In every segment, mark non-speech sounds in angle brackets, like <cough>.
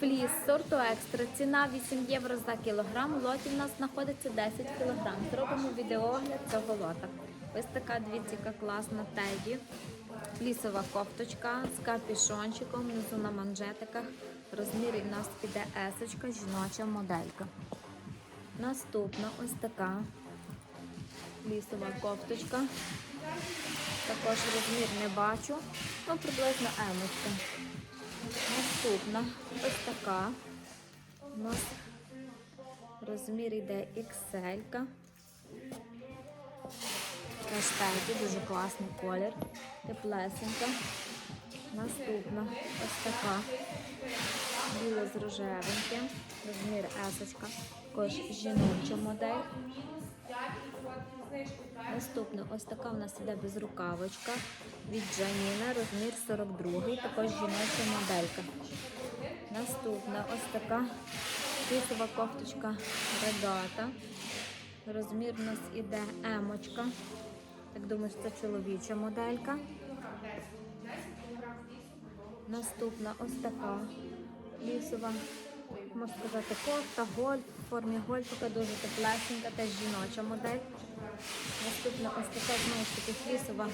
Фліс сорту екстра. Ціна 8 євро за кілограм. В лоті в нас знаходиться 10 кілограм. Зробимо відеоогляд цього лота. Ось така яка класна теді. Флісова кофточка з капішончиком, внизу на манжетиках. Розмір у нас піде есочка, жіноча моделька. Наступна ось така флісова кофточка. Також розмір не бачу, ну приблизно емочка. Наступна ось така. У нас розмір йде XL. -ка. Каштайки, дуже класний колір. Теплесенька. Наступна ось така. Біла з рожевеньким. Розмір есочка. Також жіноча модель. Наступна ось така в нас іде безрукавочка від Джаніна, розмір 42, також жіноча моделька. Наступна ось така флісова кофточка регата. Розмір у нас іде емочка. Так думаю, що це чоловіча моделька. Наступна ось така лісова, можна сказати, кофта, гольф, в формі гольфика, дуже теплесенька, теж жіноча модель. Наступна ось така знову ж таки флісова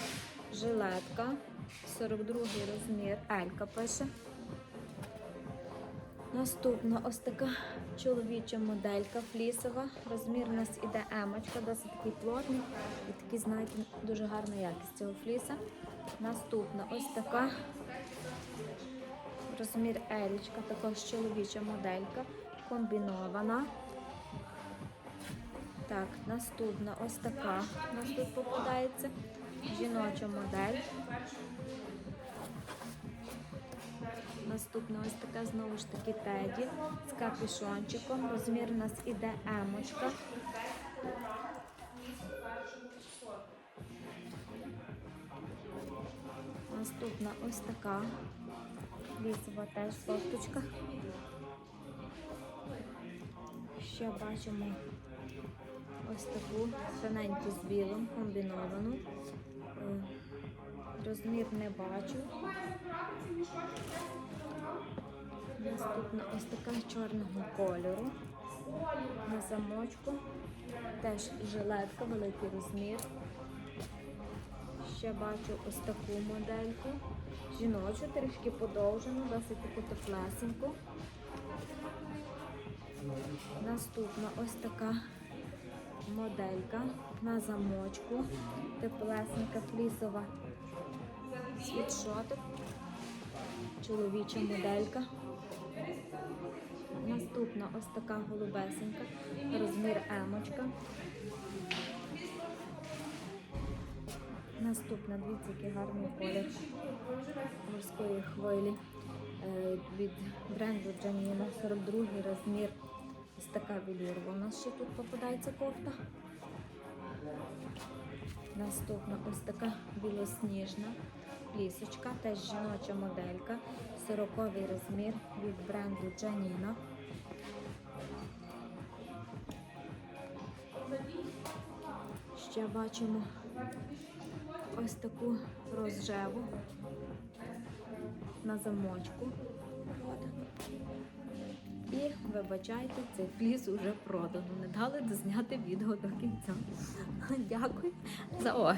жилетка. 42-й розмір, Елька пише. Наступна ось така чоловіча моделька флісова. Розмір у нас іде емочка, досить такий плотний і такий, знаєте, дуже гарна якість цього фліса. Наступна ось така розмір елічка, також чоловіча моделька, комбінована. Так, наступна ось така у нас тут попадається. Жіноча модель. Наступна ось така знову ж таки теді з капюшончиком. Розмір у нас іде емочка. Наступна ось така лісова теж кофточка. Ще бачимо ось таку тоненьку з білим комбіновану. Е, Розмір не бачу. Наступна ось така чорного кольору. На замочку. Теж жилетка, великий розмір. Ще бачу ось таку модельку. Жіночу, трішки подовжену, досить таку теплесеньку. Наступна ось така моделька на замочку. Теплесенька флісова світшотик. Чоловіча моделька. Наступна ось така голубесенька. Розмір емочка. Наступна, дивіться, який гарний колір морської хвилі е, від бренду Джаніна. 42 розмір. Ось така білірва. У нас ще тут попадається кофта. Наступна ось така білосніжна лісочка, теж жіноча моделька. 40 розмір від бренду Джаніна. Ще бачимо ось таку розжеву на замочку. І вибачайте, цей фліс уже продано. Не дали дозняти відео до кінця. <laughs> Дякую за огляд.